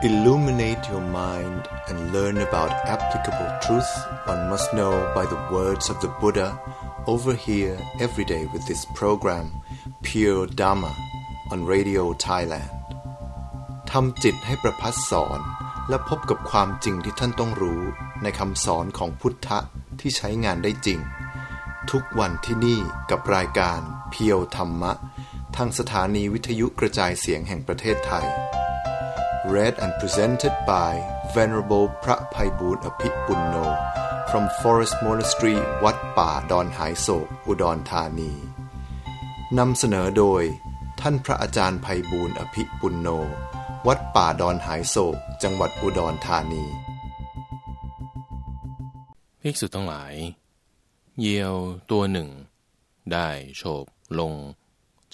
Illuminate your mind and learn about applicable truth one must know by the words of the Buddha over here every day with this program Pure Dharma on Radio Thailand ทำจิตให้ประพัดสอนและพบกับความจริงที่ท่านต้องรู้ในคำสอนของพุทธะที่ใช้งานได้จริง ทุกวันที่นี่กับรายการเพียวธรรมะ ทางสถานีวิทยุกระจายเสียงแห่งประเทศไทย read and presented by Venerable พระภัยบูรณ์อภิปุณโน from Forest Monastery วัดป่าดอนหายโศก อุดรธานี นำเสนอโดย ท่านพระอาจารย์ภัยบูรณ์อภิปุณโน วัดป่าดอนหายโศก จังหวัดอุดรธานี ภิกษุทั้งหลาย เยี่ยวตัวหนึ่ง ได้โฉบลง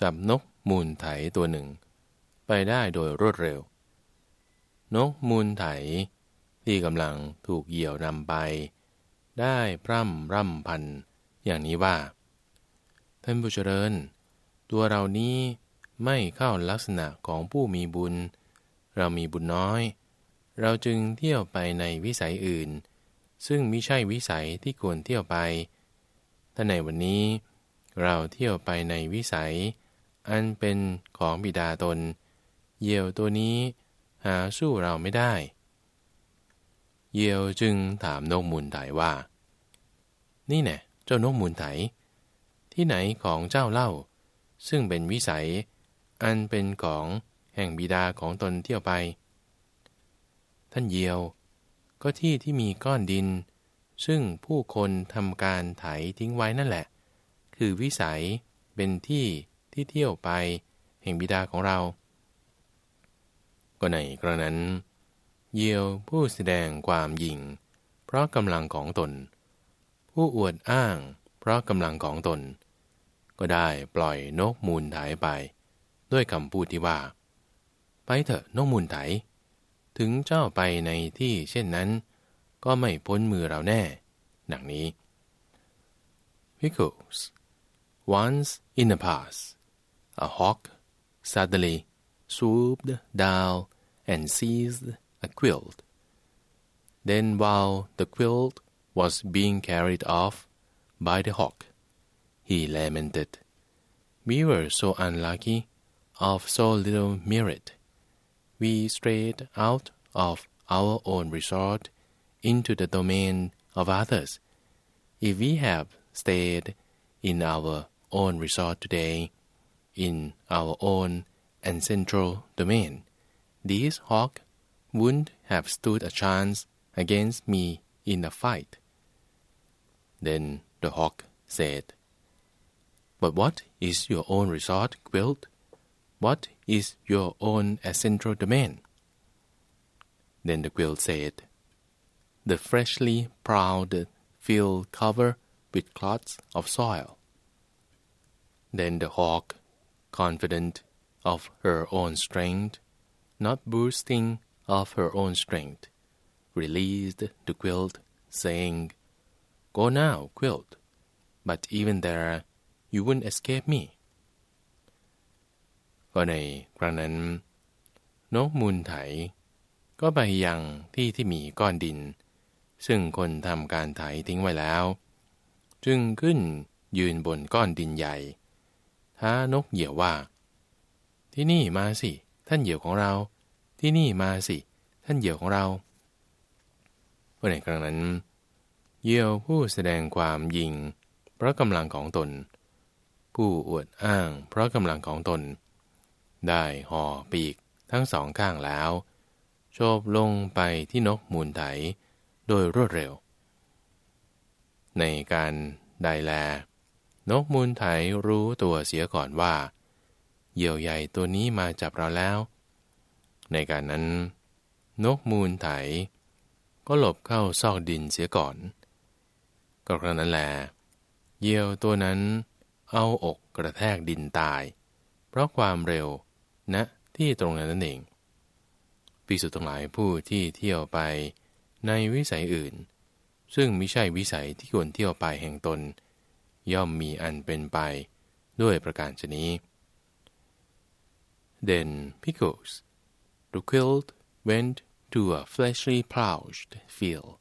จับนกมูลไถตัวหนึ่ง ไปได้โดยรวดเร็ว นกมูลไถ ที่กำลังถูกเหยี่ยวนำไป ได้พร่ำร่ำพันอย่างนี้ว่า ท่านผู้เจริญ ตัวเรานี้ไม่เข้าลักษณะของผู้มีบุญ เรามีบุญน้อย เราจึงเที่ยวไปในวิสัยอื่น ซึ่งไมิใช่วิสัยที่ควรเที่ยวไปถ้าในวันนี้ เราเที่ยวไปในวิสัย อันเป็นของบิดาตน เหยี่ยวตัวนี้ หาสู้เราไม่ได้ เยียวจึงถามนกมูลไถว่า นี่แน่เจ้านกมูลไถ ที่ไหนของเจ้าเล่า ซึ่งเป็นวิสัย อันเป็นของแห่งบิดาของตนเที่ยวไป ท่านเยียว ก็ที่ที่มีก้อนดิน ซึ่งผู้คนทำการไถทิ้งไว้นั่นแหละ คือวิสัยเป็นที่ที่เที่ยวไป แห่งบิดาของเรา ก็ในกระนั้น เยี่ยวผู้แสดงความหยิ่งเพราะกำลังของตน ผู้อวดอ้าง เพราะกำลังของตน ก็ได้ปล่อยนกมูลไถไป ด้วยคำพูดที่ว่า ไปเถอะนกมูลไถ ถึงเจ้าไปในที่เช่นนั้น ก็ไม่พ้นมือเราแน่ ดังนี้ Pickles Once in the past a hawk suddenly swooped down and seized a quilt. Then while the quilt was being carried off by the hawk, he lamented, We were so unlucky of so little merit. We strayed out of our own resort into the domain of others. If we have stayed in our own resort today, in our own ancestral domain, this hawk wouldn't have stood a chance against me in a fight. Then the hawk said, But what is your own resort, Quilt? What is your own ancestral domain? Then the quilt said, The freshly plowed field covered with clods of soil. Then the hawk, confident of her own strength, not boasting of her own strength, released the quilt, saying, Go now, quilt, but even there you wouldn't escape me. ก็ในครั้งนั้นนกมูลไถ ก็ไปยังที่ที่มีก้อนดิน ซึ่งคนทำการไถทิ้งไว้แล้ว จึงขึ้นยืนบนก้อนดินใหญ่ท้านกเหยี่ยวว่า ที่นี่มาสิ ท่านเหยี่ยวของเรา ที่นี่มาสิ ท่านเหยี่ยวของเราก็ในครั้งนั้น เหยี่ยวผู้แสดงความยิง เพราะกำลังของตน ผู้อวดอ้าง เพราะกำลังของตน ได้ห่อปีกทั้งสองข้างแล้วโฉบลงไปที่นกมูลไถโดยรวดเร็ว ในการไดแล นกมูลไถรู้ตัวเสียก่อนว่า เหยี่ยวใหญ่ตัวนี้มาจับเราแล้ว ในการนั้น นกมูลไถ ก็หลบเข้าซอกดินเสียก่อน ก็ครั้งนั้นแหลเหยี่ยวตัวนั้น เอาอกกระแทกดินตาย เพราะความเร็วณนะที่ตรงนั้นนั่นเองภิกษุทั้งหลายผู้ที่เที่ยวไปในวิสัยอื่น ซึ่งไม่ใช่วิสัยที่ควรเที่ยวไปแห่งตน ย่อมมีอันเป็นไปด้วยประการชนี้ Then Pickles, the quilt went to a fleshly ploughed field,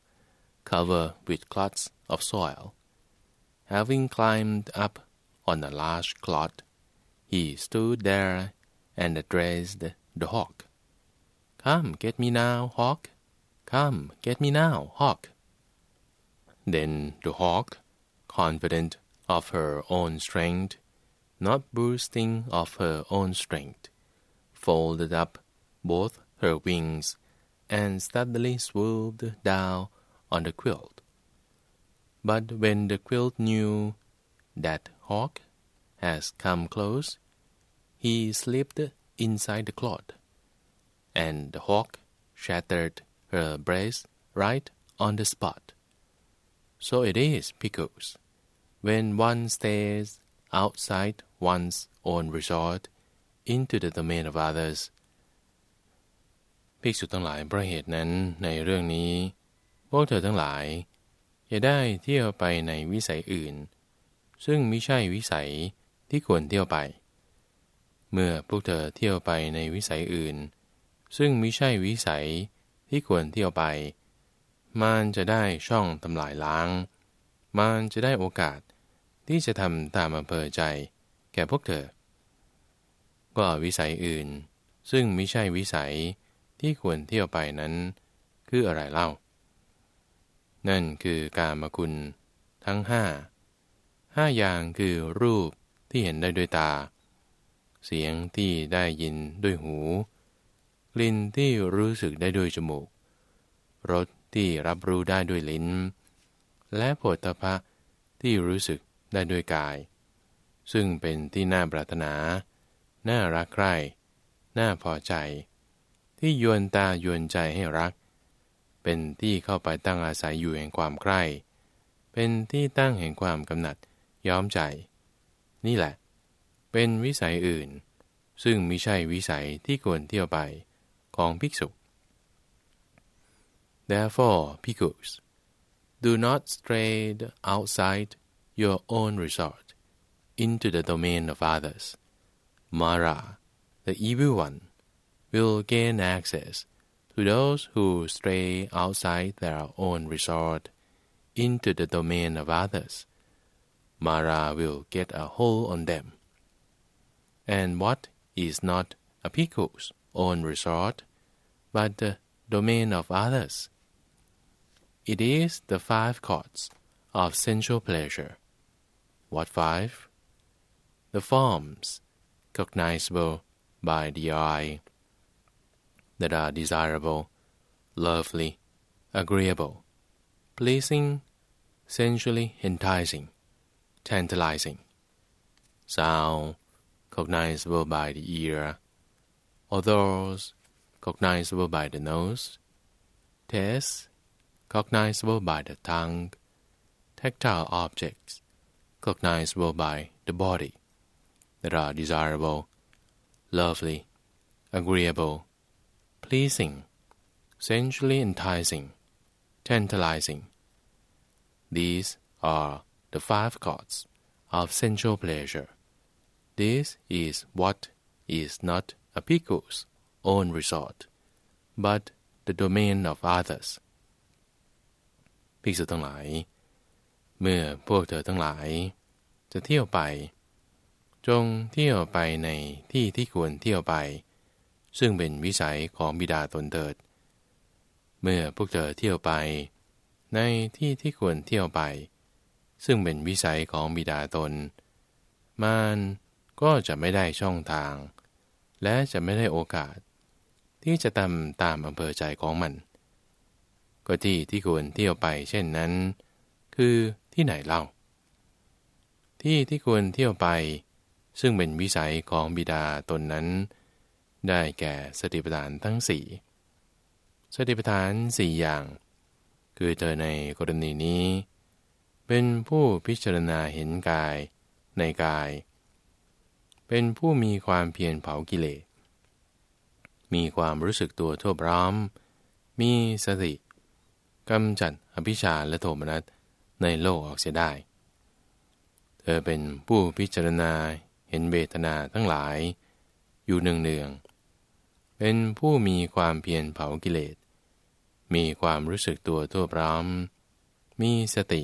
covered with clods of soil. Having climbed up on a large clod, he stood there and addressed the hawk. Come, get me now, hawk. Come, get me now, hawk. Then the hawk, confident of her own strength, not boasting of her own strength, folded up both her wings and steadily swooped down on the quilt. But when the quilt knew that hawk has come close, he slipped inside the cloth, and the hawk shattered her breast right on the spot. So it is, Pickles, when one stays outside one's own resort into the domain of others ภิกษุทั้งหลายเพราะเหตุนั้นในเรื่องนี้ พวกเธอทั้งหลาย อย่าได้เที่ยวไปในวิสัยอื่น ซึ่งไม่ใช่วิสัยที่ควรเที่ยวไป เมื่อพวกเธอเที่ยวไปในวิสัยอื่น ซึ่งไม่ใช่วิสัยที่ควรเที่ยวไปมันจะได้ช่องทำลายล้างมันจะได้โอกาสที่จะทำตามอำเภอใจ แก่พวกเธอ ก็วิสัยอื่น ซึ่งไม่ใช่วิสัย ที่ควรเที่ยวไปนั้น คืออะไรเล่า นั่นคือการมคุณทั้งห้าห้าอย่างคือรูปที่เห็นได้ด้วยตา เสียงที่ได้ยินด้วยหู กลิ่นที่รู้สึกได้ด้วยจมูก รสที่รับรู้ได้ด้วยลิ้น และผลตภะที่รู้สึกได้ด้วยกาย ซึ่งเป็นที่น่าปรารถนา น่ารักใคร่ น่าพอใจ ที่ยวนตายวนใจให้รัก เป็นที่เข้าไปตั้งอาศัยอยู่แห่งความใคร่ เป็นที่ตั้งแห่งความกำหนัดย้อมใจ นี่แหละ เป็นวิสัยอื่น ซึ่งมิใช่วิสัยที่ควรเที่ยวไปของภิกษุ Therefore, bhikkhus, do not stray outside your own resort into the domain of others. Mara, the evil one, will gain access to those who stray outside their own resort into the domain of others. Mara will get a hold on them. And what is not a pico's own resort, but the domain of others? It is the five courts of sensual pleasure what five? The forms cognizable by the eye that are desirable, lovely, agreeable, pleasing, sensually enticing, tantalizing. Sound cognizable by the ear, odors cognizable by the nose, taste cognizable by the tongue, tactile objects cognizable by the body, that are desirable, lovely, agreeable, pleasing, sensually enticing, tantalizing. These are the five chords of sensual pleasure. This is what is not a pickle's own resort, but the domain of others. ภิกษุทั้งหลาย เมื่อพวกเธอทั้งหลาย จะเที่ยวไป จงเที่ยวไปในที่ที่ควรเที่ยวไป ซึ่งเป็นวิสัยของบิดาตนเถิด เมื่อพวกเธอเที่ยวไป ในที่ที่ควรเที่ยวไป ซึ่งเป็นวิสัยของบิดาตนมันก็จะไม่ได้ช่องทาง และจะไม่ได้โอกาส ที่จะทำตามอำเภอใจของมัน ก็ที่ที่ควรเที่ยวไปเช่นนั้น คือที่ไหนเล่า ที่ที่ควรเที่ยวไป ซึ่งเป็นวิสัยของบิดาตนนั้น ได้แก่สติปัฏฐานทั้งสี่สติปัฏฐานสี่อย่าง คือเธอในกรณีนี้ เป็นผู้พิจารณาเห็นกายในกาย เป็นผู้มีความเพียรเผากิเลส มีความรู้สึกตัวทั่วพร้อม มีสติกำจัดอภิชาและโทมนัสในโลกออกเสียได้ เธอเป็นผู้พิจารณาเห็นเวทนาทั้งหลาย อยู่เนืองเนือง เป็นผู้มีความเพียรเผากิเลส มีความรู้สึกตัวทั่วพร้อม มีสติ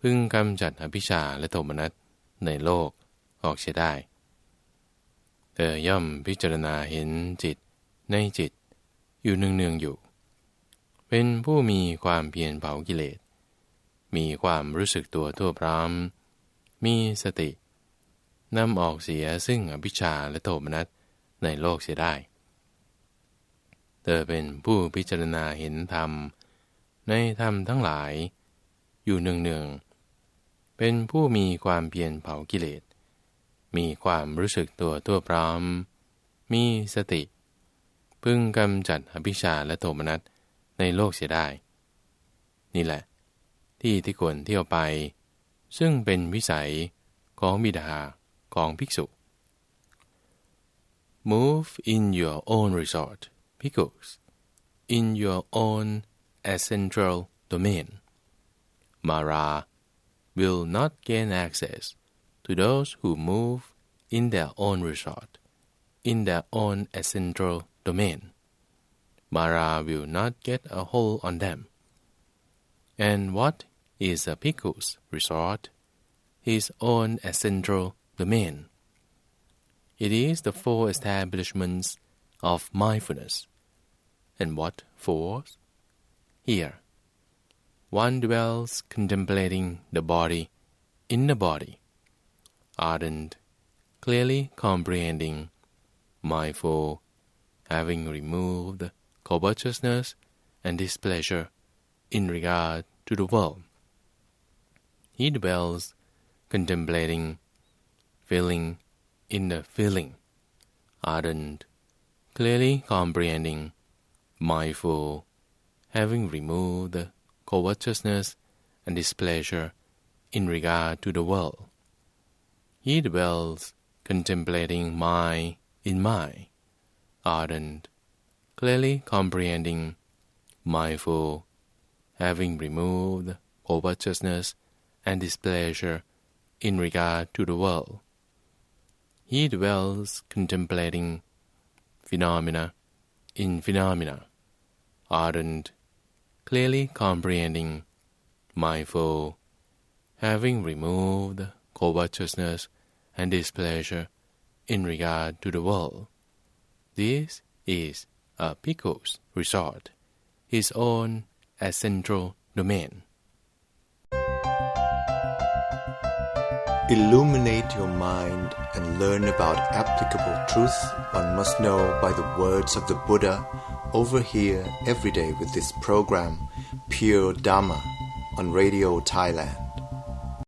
พึงกำจัดอภิชาและโทมนัสในโลกออกเสียได้ เธอย่อมพิจารณาเห็นจิตในจิตอยู่เนืองๆอยู่ เป็นผู้มีความเพียรเผากิเลส มีความรู้สึกตัวทั่วพร้อม มีสตินำออกเสียซึ่งอภิชาและโทมนัสในโลกเสียได้ ธอเป็นผู้พิจารณาเห็นธรรม ในธรรมทั้งหลาย อยู่เนืองๆเป็นผู้มีความเพียรเผากิเลส มีความรู้สึกตัวทั่วพร้อม มีสติ พึ่งกำจัดอภิชาและโทมนัสในโลกเสียได้ นี่แหละ ที่ที่ควรเที่ยวไป ซึ่งเป็นวิสัยของบิดาของภิกษุ Move in your own resort, bhikkhus, in your own ascendral domain. Mara will not gain access to those who move in their own resort, in their own ascendral domain. Mara will not get a hold on them. And what is a bhikkhu's resort? His own ascendral domain. It is the four establishments of mindfulness. And what fours? Here, one dwells contemplating the body in the body, ardent, clearly comprehending, mindful, having removed covetousness and displeasure in regard to the world. He dwells contemplating, feeling in the feeling, ardent, clearly comprehending, mindful, having removed covetousness and displeasure in regard to the world. He dwells contemplating mind in mind, ardent, clearly comprehending, mindful, having removed covetousness and displeasure in regard to the world. He dwells contemplating phenomena in phenomena, ardent, clearly comprehending, mindful, having removed covetousness and displeasure in regard to the world. This is a bhikkhu's resort, his own ascendral domain. Illuminate your mind and learn about applicable truth one must know by the words of the Buddha over here every day with this program, Pure Dhamma, on Radio Thailand.